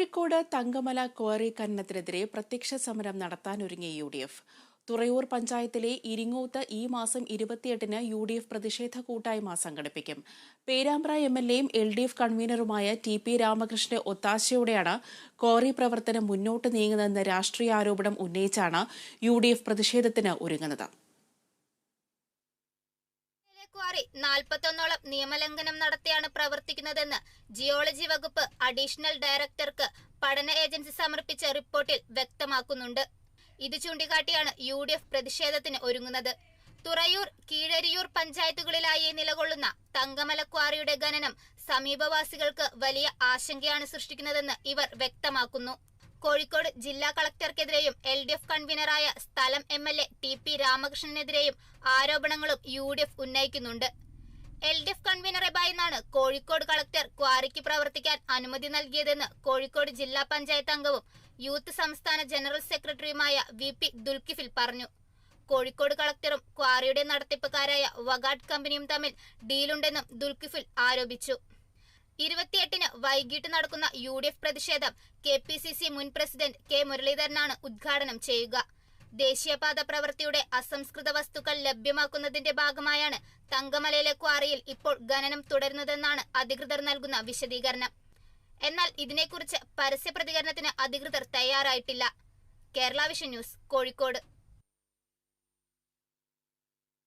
Kozhikode Thankamala quarry ഖനനത്തിനെതിരെ പ്രത്യക്ഷ സമരം നടത്താനൊരുങ്ങിയ യു ഡി എഫ് തുറയൂർ പഞ്ചായത്തിലെ ഇരിങ്ങോത്ത് ഈ മാസം ഇരുപത്തിയെട്ടിന് യു ഡി എഫ് പ്രതിഷേധ കൂട്ടായ്മ സംഘടിപ്പിക്കും. പേരാമ്പ്ര എം എൽ എയും എൽ ഡി എഫ് കൺവീനറുമായ ടി പി രാമകൃഷ്ണന്റെ ഒത്താശയോടെയാണ് ക്വാറി പ്രവർത്തനം മുന്നോട്ട് നീങ്ങുന്നതെന്ന രാഷ്ട്രീയ ആരോപണം ഉന്നയിച്ചാണ് യു ഡി എഫ് പ്രതിഷേധത്തിന് ഒരുങ്ങുന്നത്. നാൽപ്പത്തൊന്നോളം നിയമലംഘനം നടത്തിയാണ് പ്രവർത്തിക്കുന്നതെന്ന് ജിയോളജി വകുപ്പ് അഡീഷണൽ ഡയറക്ടർക്ക് പഠന ഏജൻസി സമർപ്പിച്ച റിപ്പോർട്ടിൽ വ്യക്തമാക്കുന്നുണ്ട്. ഇത് ചൂണ്ടിക്കാട്ടിയാണ് യു ഡി എഫ് പ്രതിഷേധത്തിന് ഒരുങ്ങുന്നത്. തുറയൂർ കീഴരിയൂർ പഞ്ചായത്തുകളിലായി നിലകൊള്ളുന്ന തങ്കമല ക്വാറിയുടെ ഖനനം സമീപവാസികൾക്ക് വലിയ ആശങ്കയാണ് സൃഷ്ടിക്കുന്നതെന്ന് ഇവർ വ്യക്തമാക്കുന്നു. കോഴിക്കോട് ജില്ലാ കളക്ടർക്കെതിരെയും എൽ ഡി എഫ് കൺവീനറായ സ്ഥലം M L A T P രാമകൃഷ്ണനെതിരെയും ആരോപണങ്ങളും യു ഡി എഫ് ഉന്നയിക്കുന്നുണ്ട്. എൽ ഡി എഫ് കൺവീനറെ ഭയന്നാണ് കോഴിക്കോട് കളക്ടർ ക്വാറിക്ക് പ്രവർത്തിക്കാൻ അനുമതി നൽകിയതെന്ന് കോഴിക്കോട് ജില്ലാ പഞ്ചായത്ത് അംഗവും യൂത്ത് സംസ്ഥാന ജനറൽ സെക്രട്ടറിയുമായ വി പി ദുൽക്കിഫിൽ പറഞ്ഞു. കോഴിക്കോട് കളക്ടറും ക്വാറിയുടെ നടത്തിപ്പുകാരായ വഗാഡ് കമ്പനിയും തമ്മിൽ ഡീലുണ്ടെന്നും ദുൽക്കിഫിൽ ആരോപിച്ചു. ഇരുപത്തിയെട്ടിന് വൈകിട്ട് നടക്കുന്ന യു പ്രതിഷേധം കെ മുൻ പ്രസിഡന്റ് കെ മുരളീധരനാണ് ഉദ്ഘാടനം ചെയ്യുക. ദേശീയപാത പ്രവൃത്തിയുടെ അസംസ്കൃത വസ്തുക്കൾ ലഭ്യമാക്കുന്നതിന്റെ ഭാഗമായാണ് തങ്കമലയിലെ ക്വാറിയിൽ ഇപ്പോൾ ഖനനം തുടരുന്നതെന്നാണ് അധികൃതർ നൽകുന്ന വിശദീകരണം. എന്നാൽ ഇതിനെക്കുറിച്ച് പരസ്യ പ്രതികരണത്തിന് അധികൃതർ തയ്യാറായിട്ടില്ല. Kerala Vision News Kozhikode.